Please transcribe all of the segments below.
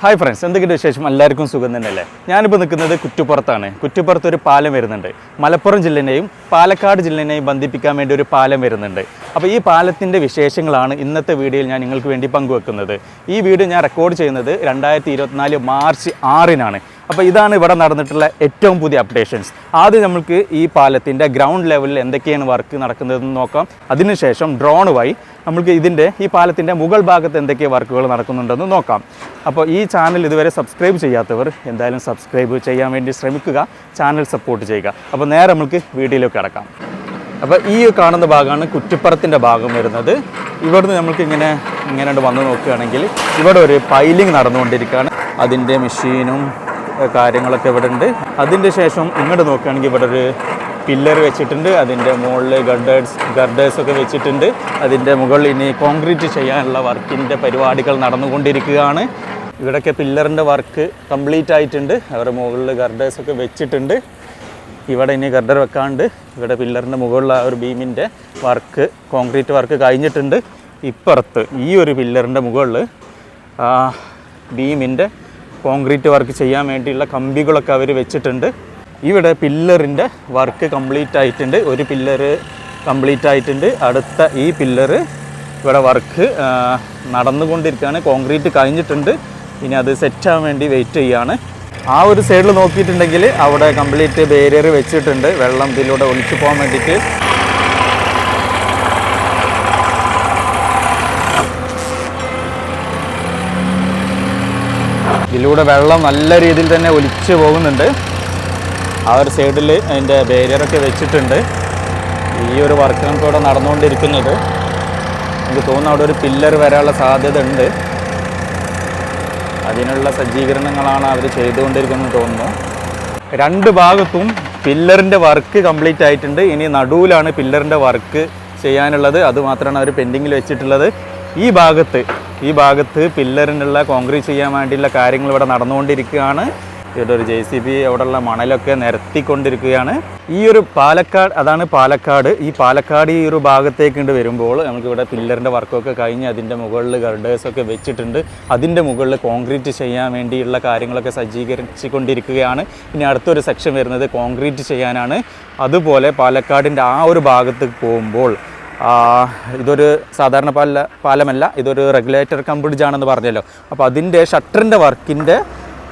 Hi friends എന്തൊക്കെ വിശേഷം? എല്ലാവർക്കും സുഖം തന്നെയല്ലേ? ഞാനിപ്പോൾ നിൽക്കുന്നത് കുറ്റിപ്പുറത്താണ്. കുറ്റിപ്പുറത്ത് ഒരു പാലം വരുന്നുണ്ട്. മലപ്പുറം ജില്ലേനെയും പാലക്കാട് ജില്ലേനെയും ബന്ധിപ്പിക്കാൻ വേണ്ടി ഒരു പാലം വരുന്നുണ്ട്. അപ്പോൾ ഈ പാലത്തിന്റെ വിശേഷങ്ങളാണ് ഇന്നത്തെ വീഡിയോയിൽ ഞാൻ നിങ്ങൾക്ക് വേണ്ടി പങ്കുവെക്കുന്നത്. ഈ വീഡിയോ ഞാൻ റെക്കോർഡ് ചെയ്യുന്നത് രണ്ടായിരത്തി ഇരുപത്തിനാല് മാർച്ച് ആറിനാണ്. അപ്പോൾ ഇതാണ് ഇവിടെ നടന്നിട്ടുള്ള ഏറ്റവും പുതിയ അപ്ഡേഷൻസ് ആദ്യം നമുക്ക് ഈ പാലത്തിന്റെ ഗ്രൗണ്ട് ലെവലിൽ എന്തൊക്കെയാണ് വർക്ക് നടക്കുന്നതെന്ന് നോക്കാം. അതിനുശേഷം ഡ്രോണുമായി നമുക്ക് ഇതിന്റെ ഈ പാലത്തിന്റെ മുകൾ ഭാഗത്ത് എന്തൊക്കെ വർക്കുകൾ നടക്കുന്നുണ്ടെന്ന് നോക്കാം. അപ്പോൾ ഈ ചാനൽ ഇതുവരെ സബ്സ്ക്രൈബ് ചെയ്യാത്തവർ എന്തായാലും സബ്സ്ക്രൈബ് ചെയ്യാൻ വേണ്ടി ശ്രമിക്കുക ചാനൽ സപ്പോർട്ട് ചെയ്യുക. അപ്പോൾ നേരെ നമ്മൾക്ക് വീഡിയോയിലേക്ക് കിടക്കാം. അപ്പോൾ ഈ കാണുന്ന ഭാഗമാണ് കുറ്റിപ്പുറത്തിന്റെ ഭാഗം വരുന്നത്. ഇവിടുന്ന് നമുക്ക് ഇങ്ങനെ ഇങ്ങനെ വന്ന് നോക്കുകയാണെങ്കിൽ ഇവിടെ ഒരു പൈലിംഗ് നടന്നുകൊണ്ടിരിക്കുകയാണ്. അതിന്റെ മെഷീനും കാര്യങ്ങളൊക്കെ ഇവിടെ ഉണ്ട് അതിന്റെ ശേഷം ഇങ്ങോട്ട് നോക്കുകയാണെങ്കിൽ ഇവിടെ ഒരു പില്ലർ വെച്ചിട്ടുണ്ട് അതിന്റെ മുകളിൽ ഗർഡേഴ്സ് ഗർഡേഴ്സ് ഒക്കെ വെച്ചിട്ടുണ്ട്. അതിന്റെ മുകളിൽ ഇനി കോൺക്രീറ്റ് ചെയ്യാനുള്ള വർക്കിന്റെ പരിപാടികൾ നടന്നുകൊണ്ടിരിക്കുകയാണ്. ഇവിടെയൊക്കെ പില്ലറിന്റെ വർക്ക് കംപ്ലീറ്റ് ആയിട്ടുണ്ട്. അവരുടെ മുകളിൽ ഗർഡേഴ്സ് ഒക്കെ വെച്ചിട്ടുണ്ട്. ഇവിടെ ഇനി ഗർഡർ വെക്കാണ്ട് ഇവിടെ പില്ലറിന്റെ മുകളിൽ ആ ഒരു ബീമിന്റെ വർക്ക് കോൺക്രീറ്റ് വർക്ക് കഴിഞ്ഞിട്ടുണ്ട്. ഇപ്പുറത്ത് ഈ ഒരു പില്ലറിന്റെ മുകളിൽ ആ ബീമിന്റെ കോൺക്രീറ്റ് വർക്ക് ചെയ്യാൻ വേണ്ടിയുള്ള കമ്പികളൊക്കെ അവർ വെച്ചിട്ടുണ്ട്. ഇവിടെ പില്ലറിന്റെ വർക്ക് കംപ്ലീറ്റ് ആയിട്ടുണ്ട്. ഒരു പില്ലറ് കംപ്ലീറ്റ് ആയിട്ടുണ്ട്. അടുത്ത ഈ പില്ലറ് ഇവിടെ വർക്ക് നടന്നുകൊണ്ടിരിക്കുകയാണ്. കോൺക്രീറ്റ് കഴിഞ്ഞിട്ടുണ്ട്. ഇനി അത് സെറ്റ് ആവാൻ വേണ്ടി വെയിറ്റ് ചെയ്യുകയാണ് ആ ഒരു സൈഡിൽ നോക്കിയിട്ടുണ്ടെങ്കിൽ അവിടെ കംപ്ലീറ്റ് ബേരിയർ വെച്ചിട്ടുണ്ട്. വെള്ളം ഇതിലൂടെ ഒളിച്ചു പോകാൻ വേണ്ടിയിട്ട്. ഇതിലൂടെ വെള്ളം നല്ല രീതിയിൽ തന്നെ ഒലിച്ചു പോകുന്നുണ്ട്. ആ ഒരു സൈഡിൽ അതിന്റെ ബാരിയറൊക്കെ വെച്ചിട്ടുണ്ട്. ഈ ഒരു വർക്ക് നമുക്ക് ഇവിടെ നടന്നുകൊണ്ടിരിക്കുന്നത്. എനിക്ക് തോന്നുന്നു അവിടെ ഒരു പില്ലർ വരാനുള്ള സാധ്യത ഉണ്ട് അതിനുള്ള സജ്ജീകരണങ്ങളാണ് അവർ ചെയ്തുകൊണ്ടിരിക്കുന്നത് തോന്നുന്നു. രണ്ട് ഭാഗത്തും പില്ലറിന്റെ വർക്ക് കംപ്ലീറ്റ് ആയിട്ടുണ്ട്. ഇനി നടുവിലാണ് പില്ലറിന്റെ വർക്ക് ചെയ്യാനുള്ളത്. അതുമാത്രമാണ് അവർ പെൻഡിങ്ങിൽ വെച്ചിട്ടുള്ളത്. ഈ ഭാഗത്ത് ഈ ഭാഗത്ത് പില്ലറിനുള്ള കോൺക്രീറ്റ് ചെയ്യാൻ വേണ്ടിയുള്ള കാര്യങ്ങൾ ഇവിടെ നടന്നുകൊണ്ടിരിക്കുകയാണ്. ഇവിടെ ഒരു ജെ സി ബി അവിടെയുള്ള മണലൊക്കെ നിരത്തിക്കൊണ്ടിരിക്കുകയാണ്. ഈ ഒരു പാലക്കാട് അതാണ് പാലക്കാട്. ഈ പാലക്കാട് ഈ ഒരു ഭാഗത്തേക്ക് കൊണ്ട് വരുമ്പോൾ നമുക്ക് ഇവിടെ പില്ലറിന്റെ വർക്കൊക്കെ കഴിഞ്ഞ് അതിന്റെ മുകളിൽ ഗർഡേഴ്സൊക്കെ വെച്ചിട്ടുണ്ട്. അതിന്റെ മുകളിൽ കോൺക്രീറ്റ് ചെയ്യാൻ വേണ്ടിയുള്ള കാര്യങ്ങളൊക്കെ സജ്ജീകരിച്ചുകൊണ്ടിരിക്കുകയാണ്. ഇനി അടുത്തൊരു സെക്ഷൻ വരുന്നത് കോൺക്രീറ്റ് ചെയ്യാനാണ്. അതുപോലെ പാലക്കാടിന്റെ ആ ഒരു ഭാഗത്ത് പോകുമ്പോൾ ഇതൊരു സാധാരണ പാല പാലമല്ല ഇതൊരു റെഗുലേറ്റർ കം ബ്രിഡ്ജ് ആണെന്ന് പറഞ്ഞല്ലോ. അപ്പോൾ അതിന്റെ ഷട്ടറിന്റെ വർക്കിന്റെ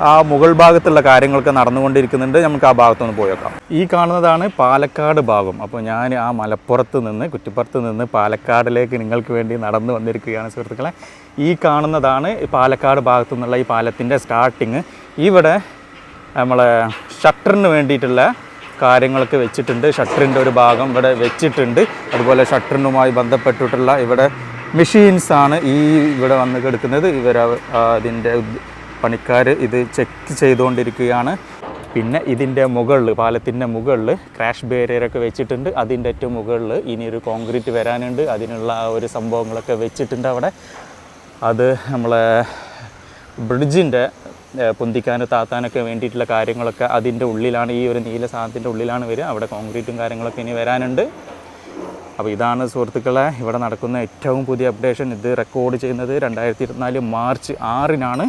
ആ മുകൾ ഭാഗത്തുള്ള കാര്യങ്ങളൊക്കെ നടന്നുകൊണ്ടിരിക്കുന്നുണ്ട്. നമുക്ക് ആ ഭാഗത്തൊന്ന് പോയേക്കാം. ഈ കാണുന്നതാണ് പാലക്കാട് ഭാഗം. അപ്പോൾ ഞാൻ ആ മലപ്പുറത്ത് നിന്ന് കുറ്റിപ്പുറത്ത് നിന്ന് പാലക്കാടിലേക്ക് നിങ്ങൾക്ക് വേണ്ടി നടന്നു വന്നിരിക്കുകയാണ് സുഹൃത്തുക്കളെ. ഈ കാണുന്നതാണ് പാലക്കാട് ഭാഗത്തു നിന്നുള്ള ഈ പാലത്തിന്റെ സ്റ്റാർട്ടിങ് ഇവിടെ നമ്മളെ ഷട്ടറിന് വേണ്ടിയിട്ടുള്ള കാര്യങ്ങളൊക്കെ വെച്ചിട്ടുണ്ട്. ഷട്ടറിന്റെ ഒരു ഭാഗം ഇവിടെ വെച്ചിട്ടുണ്ട്. അതുപോലെ ഷട്ടറിനുമായി ബന്ധപ്പെട്ടിട്ടുള്ള ഇവിടെ മെഷീൻസാണ് ഈ ഇവിടെ വന്ന് കിടക്കുന്നത്. ഇവർ അതിന്റെ പണിക്കാർ ഇത് ചെക്ക് ചെയ്തുകൊണ്ടിരിക്കുകയാണ്. പിന്നെ ഇതിന്റെ മുകളിൽ പാലത്തിന്റെ മുകളിൽ ക്രാഷ് ബാരിയറൊക്കെ വെച്ചിട്ടുണ്ട്. അതിന്റെ ഏറ്റവും മുകളിൽ ഇനി ഒരു കോൺക്രീറ്റ് വരാനുണ്ട്. അതിനുള്ള ആ ഒരു സംഭവങ്ങളൊക്കെ വെച്ചിട്ടുണ്ട് അവിടെ. അത് നമ്മളെ ബ്രിഡ്ജിന്റെ പൊന്തിക്കാനും താത്താനൊക്കെ വേണ്ടിയിട്ടുള്ള കാര്യങ്ങളൊക്കെ അതിന്റെ ഉള്ളിലാണ്. ഈ ഒരു നീല സാധനത്തിന്റെ ഉള്ളിലാണ് വരിക. അവിടെ കോൺക്രീറ്റും കാര്യങ്ങളൊക്കെ ഇനി വരാനുണ്ട്. അപ്പോൾ ഇതാണ് സുഹൃത്തുക്കളെ ഇവിടെ നടക്കുന്ന ഏറ്റവും പുതിയ അപ്ഡേഷൻ ഇത് റെക്കോർഡ് ചെയ്യുന്നത് രണ്ടായിരത്തി ഇരുപത്തിനാല് മാർച്ച് ആറിനാണ്.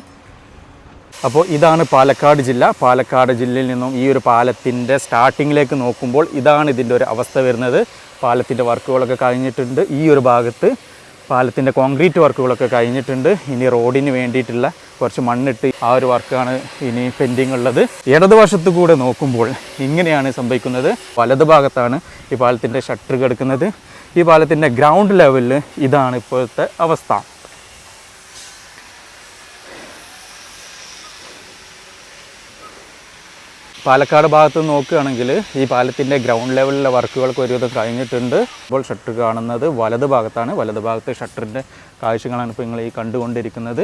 അപ്പോൾ ഇതാണ് പാലക്കാട് ജില്ല. പാലക്കാട് ജില്ലയിൽ നിന്നും ഈ ഒരു പാലത്തിന്റെ സ്റ്റാർട്ടിങ്ങിലേക്ക് നോക്കുമ്പോൾ ഇതാണ് ഇതിന്റെ ഒരു അവസ്ഥ വരുന്നത്. പാലത്തിന്റെ വർക്കുകളൊക്കെ കഴിഞ്ഞിട്ടുണ്ട്. ഈ ഒരു ഭാഗത്ത് പാലത്തിന്റെ കോൺക്രീറ്റ് വർക്കുകളൊക്കെ കഴിഞ്ഞിട്ടുണ്ട്. ഇനി റോഡിന് വേണ്ടിയിട്ടുള്ള കുറച്ച് മണ്ണിട്ട് ആ ഒരു വർക്കാണ് ഇനി പെൻഡിങ് ഉള്ളത്. ഇടതുവശത്ത് കൂടെ നോക്കുമ്പോൾ ഇങ്ങനെയാണ് സംഭവിക്കുന്നത്. വലതു ഭാഗത്താണ് ഈ പാലത്തിന്റെ ഷട്ടർ കിടക്കുന്നത്. ഈ പാലത്തിന്റെ ഗ്രൗണ്ട് ലെവലിൽ ഇതാണ് ഇപ്പോഴത്തെ അവസ്ഥ. പാലക്കാട് ഭാഗത്ത് നോക്കുകയാണെങ്കിൽ ഈ പാലത്തിന്റെ ഗ്രൗണ്ട് ലെവലിലെ വർക്കുകൾക്ക് ഒരുവിധം കഴിഞ്ഞിട്ടുണ്ട്. ഇപ്പോൾ ഷട്ടർ കാണുന്നത് വലത് ഭാഗത്താണ്. വലത് ഭാഗത്തെ ഷട്ടറിന്റെ കാഴ്ചകളാണ് ഇപ്പോൾ നിങ്ങൾ ഈ കണ്ടുകൊണ്ടിരിക്കുന്നത്.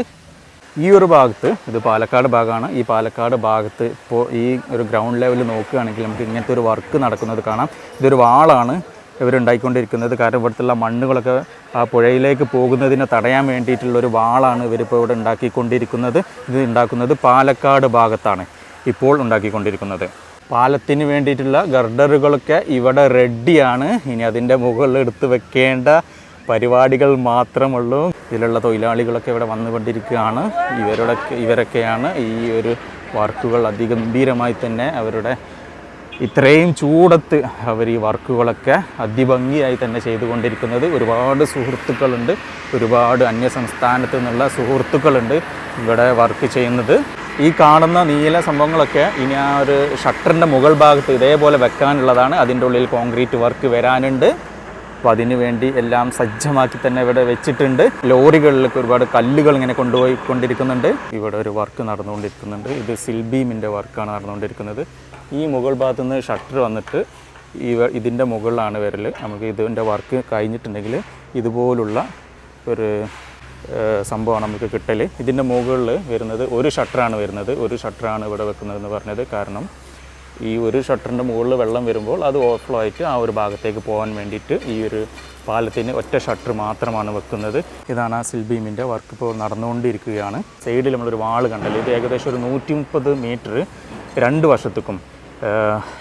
ഈ ഒരു ഭാഗത്ത് ഇത് പാലക്കാട് ഭാഗമാണ്. ഈ പാലക്കാട് ഭാഗത്ത് ഇപ്പോൾ ഈ ഒരു ഗ്രൗണ്ട് ലെവൽ നോക്കുകയാണെങ്കിൽ നമുക്ക് ഇങ്ങനത്തെ ഒരു വർക്ക് നടക്കുന്നത് കാണാം. ഇതൊരു വാളാണ് ഇവരുണ്ടായിക്കൊണ്ടിരിക്കുന്നത്. കാരണം ഇവിടുത്തുള്ള മണ്ണുകളൊക്കെ ആ പുഴയിലേക്ക് പോകുന്നതിനെ തടയാൻ വേണ്ടിയിട്ടുള്ള ഒരു വാളാണ് ഇവരിപ്പോൾ ഇവിടെ ഉണ്ടാക്കിക്കൊണ്ടിരിക്കുന്നത്. ഇത് ഉണ്ടാക്കുന്നത് പാലക്കാട് ഭാഗത്താണ്. ഇപ്പോൾ ഉണ്ടാക്കിക്കൊണ്ടിരിക്കുന്നത്. പാലത്തിന് വേണ്ടിയിട്ടുള്ള ഗർഡറുകളൊക്കെ ഇവിടെ റെഡിയാണ് ഇനി അതിന്റെ മുകളിൽ എടുത്ത് വെക്കേണ്ട പരിപാടികൾ മാത്രമുള്ളൂ. ഇതിലുള്ള തൊഴിലാളികളൊക്കെ ഇവിടെ വന്നുകൊണ്ടിരിക്കുകയാണ്. ഇവരുടെ ഇവരൊക്കെയാണ് ഈ ഒരു വർക്കുകൾ അതിഗംഭീരമായി തന്നെ അവരുടെ ഇത്രയും ചൂടത്ത് അവർ ഈ വർക്കുകളൊക്കെ അതിഭംഗിയായി തന്നെ ചെയ്തുകൊണ്ടിരിക്കുന്നത്. ഒരുപാട് സുഹൃത്തുക്കളുണ്ട്. ഒരുപാട് അന്യ സംസ്ഥാനത്ത് നിന്നുള്ള സുഹൃത്തുക്കളുണ്ട് ഇവിടെ വർക്ക് ചെയ്യുന്നത്. ഈ കാണുന്ന നീല സംഭവങ്ങളൊക്കെ ഇനി ആ ഒരു ഷട്ടറിന്റെ മുകൾ ഭാഗത്ത് ഇതേപോലെ വെക്കാനുള്ളതാണ്. അതിന്റെ ഉള്ളിൽ കോൺക്രീറ്റ് വർക്ക് വരാനുണ്ട്. അപ്പോൾ അതിന് വേണ്ടി എല്ലാം സജ്ജമാക്കി തന്നെ ഇവിടെ വെച്ചിട്ടുണ്ട്. ലോറികളിലൊക്കെ ഒരുപാട് കല്ലുകൾ ഇങ്ങനെ കൊണ്ടുപോയി കൊണ്ടിരിക്കുന്നുണ്ട്. ഇവിടെ ഒരു വർക്ക് നടന്നുകൊണ്ടിരിക്കുന്നുണ്ട്. ഇത് സിൽബീമിന്റെ വർക്കാണ് നടന്നുകൊണ്ടിരിക്കുന്നത്. ഈ മുകൾ ഭാഗത്ത് നിന്ന് ഷട്ടർ വന്നിട്ട് ഇവ ഇതിന്റെ മുകളിലാണ് വരൽ നമുക്ക് ഇതിന്റെ വർക്ക് കഴിഞ്ഞിട്ടുണ്ടെങ്കിൽ ഇതുപോലുള്ള ഒരു സംഭവമാണ് നമുക്ക് കിട്ടൽ ഇതിന്റെ മുകളിൽ വരുന്നത് ഒരു ഷട്ടറാണ് വരുന്നത്. ഒരു ഷട്ടറാണ് ഇവിടെ വെക്കുന്നതെന്ന് പറഞ്ഞത്. കാരണം ഈ ഒരു ഷട്ടറിന്റെ മുകളിൽ വെള്ളം വരുമ്പോൾ അത് ഓവർഫ്ലോ ആയിട്ട് ആ ഒരു ഭാഗത്തേക്ക് പോകാൻ വേണ്ടിയിട്ട് ഈ ഒരു പാലത്തിന് ഒറ്റ ഷട്ടർ മാത്രമാണ് വെക്കുന്നത്. ഇതാണ് ആ സിൽബീമിന്റെ വർക്ക് ഇപ്പോൾ നടന്നുകൊണ്ടിരിക്കുകയാണ്. സൈഡിൽ നമ്മളൊരു വാൾ കണ്ടല്ലോ. ഇത് ഏകദേശം ഒരു നൂറ്റി മുപ്പത് മീറ്റർ രണ്ട് വശത്തേക്കും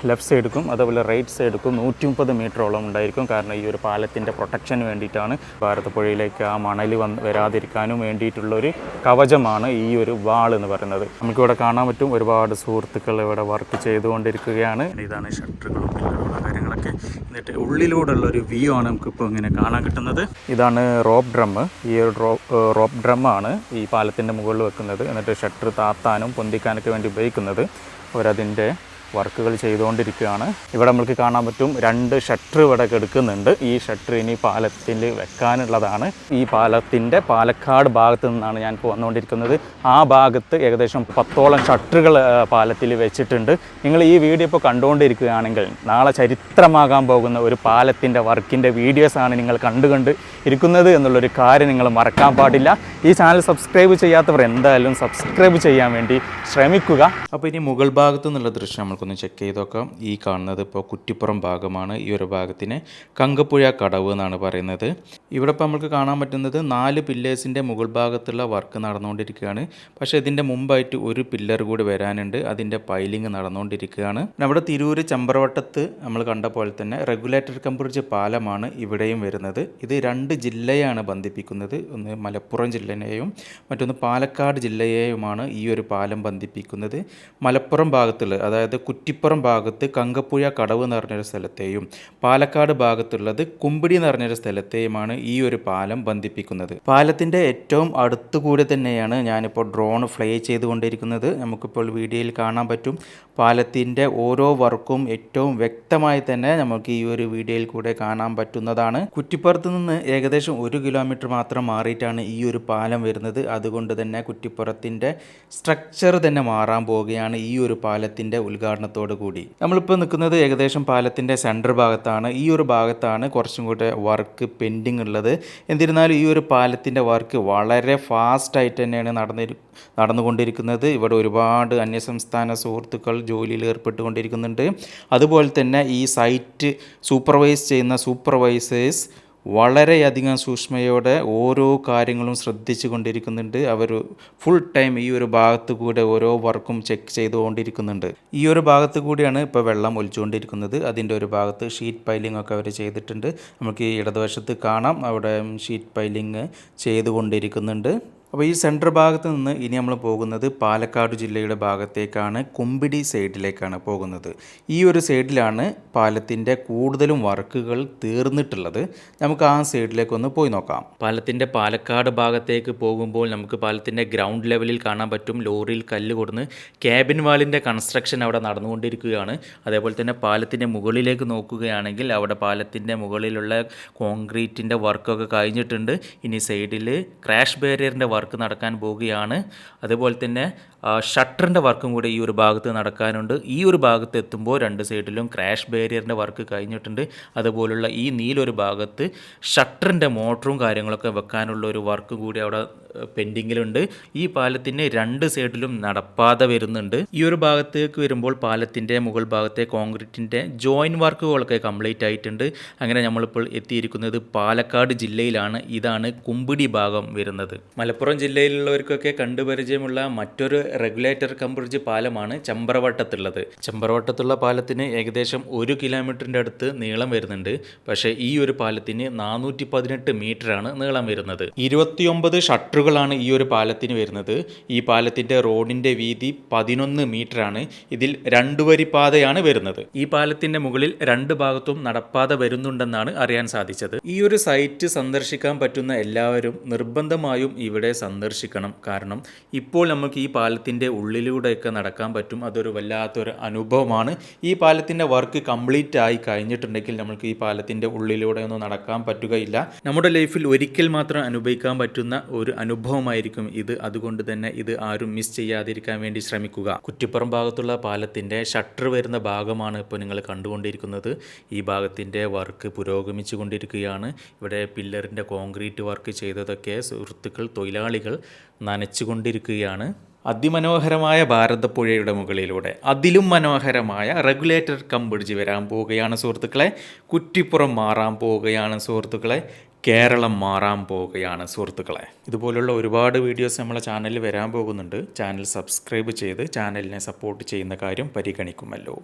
ലെഫ്റ്റ് സൈഡിക്കും അതേപോലെ റൈറ്റ് സൈഡിക്കും നൂറ്റി മുപ്പത് മീറ്ററോളം ഉണ്ടായിരിക്കും. കാരണം ഈ ഒരു പാലത്തിന്റെ പ്രൊട്ടക്ഷന് വേണ്ടിയിട്ടാണ് ഭാരതപ്പുഴയിലേക്ക് ആ മണൽ വന്ന് വരാതിരിക്കാനും വേണ്ടിയിട്ടുള്ളൊരു കവചമാണ് ഈ ഒരു വാൾ എന്ന് പറയുന്നത്. നമുക്കിവിടെ കാണാൻ പറ്റും ഒരുപാട് സുഹൃത്തുക്കൾ ഇവിടെ വർക്ക് ചെയ്തുകൊണ്ടിരിക്കുകയാണ്. ഇതാണ് ഷട്ടറുകളും പില്ലറുകളും കാര്യങ്ങളൊക്കെ. എന്നിട്ട് ഉള്ളിലൂടെയുള്ള ഒരു വ്യൂ ആണ് നമുക്കിപ്പോൾ ഇങ്ങനെ കാണാൻ കിട്ടുന്നത്. ഇതാണ് റോപ്പ് ഡ്രം. ഈ ഒരു റോപ്പ് ഡ്രമ്മാണ് ഈ പാലത്തിന്റെ മുകളിൽ വെക്കുന്നത്. എന്നിട്ട് ഷട്ടർ താത്താനും പൊന്തിക്കാനൊക്കെ വേണ്ടി ഉപയോഗിക്കുന്നത്. അവരതിന്റെ വർക്കുകൾ ചെയ്തുകൊണ്ടിരിക്കുകയാണ്. ഇവിടെ നമുക്ക് കാണാൻ പറ്റും രണ്ട് ഷട്ടർ ഇവിടെ എടുക്കുന്നുണ്ട് ഈ ഷട്ടർ ഇനി പാലത്തിൽ വെക്കാനുള്ളതാണ്. ഈ പാലത്തിന്റെ പാലക്കാട് ഭാഗത്ത് നിന്നാണ് ഞാൻ ഇപ്പോൾ വന്നുകൊണ്ടിരിക്കുന്നത്. ആ ഭാഗത്ത് ഏകദേശം പത്തോളം ഷട്ടറുകൾ പാലത്തിൽ വെച്ചിട്ടുണ്ട്. നിങ്ങൾ ഈ വീഡിയോ ഇപ്പോൾ കണ്ടുകൊണ്ടിരിക്കുകയാണെങ്കിൽ നാളെ ചരിത്രമാകാൻ പോകുന്ന ഒരു പാലത്തിന്റെ വർക്കിന്റെ വീഡിയോസാണ് നിങ്ങൾ കണ്ടുകൊണ്ട് ഇരിക്കുന്നത് എന്നുള്ളൊരു കാര്യം നിങ്ങൾ മറക്കാൻ പാടില്ല. ഈ ചാനൽ സബ്സ്ക്രൈബ് ചെയ്യാത്തവർ എന്തായാലും സബ്സ്ക്രൈബ് ചെയ്യാൻ വേണ്ടി ശ്രമിക്കുക. അപ്പോൾ ഇനി മുകൾ ഭാഗത്തു നിന്നുള്ള ദൃശ്യം നമുക്കൊന്ന് ചെക്ക് ചെയ്ത് നോക്കാം. ഈ കാണുന്നത് ഇപ്പോൾ കുറ്റിപ്പുറം ഭാഗമാണ്. ഈ ഒരു ഭാഗത്തിന് കങ്കപ്പുഴ കടവ് എന്നാണ് പറയുന്നത്. ഇവിടെ ഇപ്പോൾ നമുക്ക് കാണാൻ പറ്റുന്നത് നാല് പില്ലേഴ്സിന്റെ മുകൾ ഭാഗത്തുള്ള വർക്ക് നടന്നുകൊണ്ടിരിക്കുകയാണ്. പക്ഷേ ഇതിന്റെ മുമ്പായിട്ട് ഒരു പില്ലർ കൂടി വരാനുണ്ട്. അതിന്റെ പൈലിംഗ് നടന്നുകൊണ്ടിരിക്കുകയാണ്. നമ്മുടെ തിരൂര് ചമ്പ്രവട്ടത്ത് നമ്മൾ കണ്ട പോലെ തന്നെ റെഗുലേറ്റർ കമ്പ്രിഡ്ജ് പാലമാണ് ഇവിടെയും വരുന്നത്. ഇത് രണ്ട് ജില്ലയാണ് ബന്ധിപ്പിക്കുന്നത്. ഒന്ന് മലപ്പുറം ജില്ലയെയും മറ്റൊന്ന് പാലക്കാട് ജില്ലയെയുമാണ് ഈ ഒരു പാലം ബന്ധിപ്പിക്കുന്നത്. മലപ്പുറം ഭാഗത്തുള്ള അതായത് കുറ്റിപ്പുറം ഭാഗത്ത് കങ്കപ്പുഴ കടവ് എന്ന് പറഞ്ഞൊരു സ്ഥലത്തെയും പാലക്കാട് ഭാഗത്തുള്ളത് കുമ്പിടി എന്ന് പറഞ്ഞൊരു സ്ഥലത്തെയുമാണ് ഈ ഒരു പാലം ബന്ധിപ്പിക്കുന്നത്. പാലത്തിന്റെ ഏറ്റവും അടുത്തുകൂടി തന്നെയാണ് ഞാനിപ്പോൾ ഡ്രോൺ ഫ്ലൈ ചെയ്തുകൊണ്ടിരിക്കുന്നത്. നമുക്കിപ്പോൾ വീഡിയോയിൽ കാണാൻ പറ്റും. പാലത്തിന്റെ ഓരോ വർക്കും ഏറ്റവും വ്യക്തമായി തന്നെ നമുക്ക് ഈ ഒരു വീഡിയോയിൽ കൂടെ കാണാൻ പറ്റുന്നതാണ്. കുറ്റിപ്പുറത്ത് നിന്ന് ഏകദേശം ഒരു കിലോമീറ്റർ മാത്രം മാറിയിട്ടാണ് ഈ ഒരു പാലം വരുന്നത്. അതുകൊണ്ട് തന്നെ കുറ്റിപ്പുറത്തിന്റെ സ്ട്രക്ചർ തന്നെ മാറാൻ പോവുകയാണ് ഈ ഒരു പാലത്തിന്റെ ഉദ്ഘാടനത്തോടു കൂടി. നമ്മളിപ്പോൾ നിൽക്കുന്നത് ഏകദേശം പാലത്തിന്റെ സെന്റർ ഭാഗത്താണ്. ഈ ഒരു ഭാഗത്താണ് കുറച്ചും കൂടെ വർക്ക് പെൻഡിങ് ഉള്ളത്. എന്നിരുന്നാലും ഈ ഒരു പാലത്തിന്റെ വർക്ക് വളരെ ഫാസ്റ്റായിട്ട് തന്നെയാണ് നടന്നിരു നടന്നുകൊണ്ടിരിക്കുന്നത്. ഇവിടെ ഒരുപാട് അന്യസംസ്ഥാന സുഹൃത്തുക്കൾ ജോലിയിൽ ഏർപ്പെട്ടുകൊണ്ടിരിക്കുന്നുണ്ട്. അതുപോലെ തന്നെ ഈ സൈറ്റ് സൂപ്പർവൈസ് ചെയ്യുന്ന സൂപ്പർവൈസേഴ്സ് വളരെയധികം സൂക്ഷ്മയോടെ ഓരോ കാര്യങ്ങളും ശ്രദ്ധിച്ചു കൊണ്ടിരിക്കുന്നുണ്ട്. അവർ ഫുൾ ടൈം ഈ ഒരു ഭാഗത്ത് കൂടെ ഓരോ വർക്കും ചെക്ക് ചെയ്തുകൊണ്ടിരിക്കുന്നുണ്ട്. ഈ ഒരു ഭാഗത്ത് കൂടിയാണ് ഇപ്പോൾ വെള്ളം ഒലിച്ചുകൊണ്ടിരിക്കുന്നത്. അതിന്റെ ഒരു ഭാഗത്ത് ഷീറ്റ് പൈലിംഗ് ഒക്കെ അവർ ചെയ്തിട്ടുണ്ട്. നമുക്ക് ഈ ഇടതുവശത്ത് കാണാം. അവിടെ ഷീറ്റ് പൈലിംഗ് ചെയ്തുകൊണ്ടിരിക്കുന്നുണ്ട്. അപ്പോൾ ഈ സെൻട്രൽ ഭാഗത്ത് നിന്ന് ഇനി നമ്മൾ പോകുന്നത് പാലക്കാട് ജില്ലയുടെ ഭാഗത്തേക്കാണ് കുമ്പിടി സൈഡിലേക്കാണ് പോകുന്നത്. ഈ ഒരു സൈഡിലാണ് പാലത്തിന്റെ കൂടുതലും വർക്കുകൾ തീർന്നിട്ടുള്ളത്. നമുക്ക് ആ സൈഡിലേക്ക് ഒന്ന് പോയി നോക്കാം. പാലത്തിന്റെ പാലക്കാട് ഭാഗത്തേക്ക് പോകുമ്പോൾ നമുക്ക് പാലത്തിന്റെ ഗ്രൗണ്ട് ലെവലിൽ കാണാൻ പറ്റും. ലോറിയിൽ കല്ല് കൊടുന്ന് ക്യാബിൻ വാളിന്റെ കൺസ്ട്രക്ഷൻ അവിടെ നടന്നുകൊണ്ടിരിക്കുകയാണ്. അതേപോലെ തന്നെ പാലത്തിന്റെ മുകളിലേക്ക് നോക്കുകയാണെങ്കിൽ അവിടെ പാലത്തിന്റെ മുകളിലുള്ള കോൺക്രീറ്റിന്റെ വർക്കൊക്കെ കഴിഞ്ഞിട്ടുണ്ട്. ഇനി സൈഡിൽ ക്രാഷ് ബാരിയറിന്റെ വർക്ക് നടക്കാൻ പോവുകയാണ്. അതുപോലെ തന്നെ ഷട്ടറിന്റെ വർക്കും കൂടി ഈ ഒരു ഭാഗത്ത് നടക്കാനുണ്ട്. ഈ ഒരു ഭാഗത്ത് എത്തുമ്പോൾ രണ്ട് സൈഡിലും ക്രാഷ് ബാരിയറിന്റെ വർക്ക് കഴിഞ്ഞിട്ടുണ്ട്. അതുപോലുള്ള ഈ നീലൊരു ഭാഗത്ത് ഷട്ടറിന്റെ മോട്ടറും കാര്യങ്ങളൊക്കെ വെക്കാനുള്ള ഒരു വർക്ക് കൂടി അവിടെ പെൻഡിങ്ങിലുണ്ട്. ഈ പാലത്തിന്റെ രണ്ട് സൈഡിലും നടപ്പാത വരുന്നുണ്ട്. ഈ ഒരു ഭാഗത്തേക്ക് വരുമ്പോൾ പാലത്തിന്റെ മുകൾ ഭാഗത്തെ കോൺക്രീറ്റിന്റെ ജോയിൻ വർക്കുകളൊക്കെ കംപ്ലീറ്റ് ആയിട്ടുണ്ട്. അങ്ങനെ നമ്മളിപ്പോൾ എത്തിയിരിക്കുന്നത് പാലക്കാട് ജില്ലയിലാണ്. ഇതാണ് കുമ്പിടി ഭാഗം വരുന്നത്. മലപ്പുറം ജില്ലയിലുള്ളവർക്കൊക്കെ കണ്ടുപരിചയമുള്ള മറ്റൊരു റെഗുലേറ്റർ കംബ്രിഡ്ജ് പാലമാണ് ചമ്പറവട്ടത്തുള്ളത് ചമ്പറവട്ടത്തുള്ള പാലത്തിന് ഏകദേശം ഒരു കിലോമീറ്ററിന്റെ അടുത്ത് നീളം വരുന്നുണ്ട്. പക്ഷേ ഈ ഒരു പാലത്തിന് നാനൂറ്റി പതിനെട്ട് മീറ്ററാണ് നീളം വരുന്നത്. ഇരുപത്തിയൊമ്പത് ഷട്ടറുകളാണ് ഈ ഒരു പാലത്തിന് വരുന്നത്. ഈ പാലത്തിന്റെ റോഡിന്റെ വീതി പതിനൊന്ന് മീറ്ററാണ്. ഇതിൽ രണ്ടു വരി പാതയാണ് വരുന്നത്. ഈ പാലത്തിന്റെ മുകളിൽ രണ്ട് ഭാഗത്തും നടപ്പാത വരുന്നുണ്ടെന്നാണ് അറിയാൻ സാധിച്ചത്. ഈ ഒരു സൈറ്റ് സന്ദർശിക്കാൻ പറ്റുന്ന എല്ലാവരും നിർബന്ധമായും ഇവിടെ സന്ദർശിക്കണം. കാരണം ഇപ്പോൾ നമുക്ക് ഈ പാലത്തിന്റെ ഉള്ളിലൂടെയൊക്കെ നടക്കാൻ പറ്റും. അതൊരു വല്ലാത്തൊരു അനുഭവമാണ്. ഈ പാലത്തിന്റെ വർക്ക് കംപ്ലീറ്റ് ആയി കഴിഞ്ഞിട്ടുണ്ടെങ്കിൽ നമുക്ക് ഈ പാലത്തിന്റെ ഉള്ളിലൂടെ ഒന്നും നടക്കാൻ പറ്റുകയില്ല. നമ്മുടെ ലൈഫിൽ ഒരിക്കൽ മാത്രം അനുഭവിക്കാൻ പറ്റുന്ന ഒരു അനുഭവമായിരിക്കും ഇത്. അതുകൊണ്ട് തന്നെ ഇത് ആരും മിസ് ചെയ്യാതിരിക്കാൻ വേണ്ടി ശ്രമിക്കുക. കുറ്റിപ്പുറം ഭാഗത്തുള്ള പാലത്തിന്റെ ഷട്ടർ വരുന്ന ഭാഗമാണ് ഇപ്പോൾ നിങ്ങൾ കണ്ടുകൊണ്ടിരിക്കുന്നത്. ഈ ഭാഗത്തിന്റെ വർക്ക് പുരോഗമിച്ചു കൊണ്ടിരിക്കുകയാണ്. ഇവിടെ പില്ലറിന്റെ കോൺക്രീറ്റ് വർക്ക് ചെയ്തതൊക്കെ സുഹൃത്തുക്കൾ തൊഴിലാളികൾ നനച്ചുകൊണ്ടിരിക്കുകയാണ് അതിമനോഹരമായ ഭാരതപ്പുഴയുടെ മുകളിലൂടെ അതിലും മനോഹരമായ റെഗുലേറ്റർ കം വരാൻ പോവുകയാണ് സുഹൃത്തുക്കളെ. കുറ്റിപ്പുറം മാറാൻ പോവുകയാണ് സുഹൃത്തുക്കളെ. കേരളം മാറാൻ പോവുകയാണ് സുഹൃത്തുക്കളെ. ഇതുപോലുള്ള ഒരുപാട് വീഡിയോസ് നമ്മളെ ചാനലിൽ വരാൻ പോകുന്നുണ്ട്. ചാനൽ സബ്സ്ക്രൈബ് ചെയ്ത് ചാനലിനെ സപ്പോർട്ട് ചെയ്യുന്ന കാര്യം പരിഗണിക്കുമല്ലോ.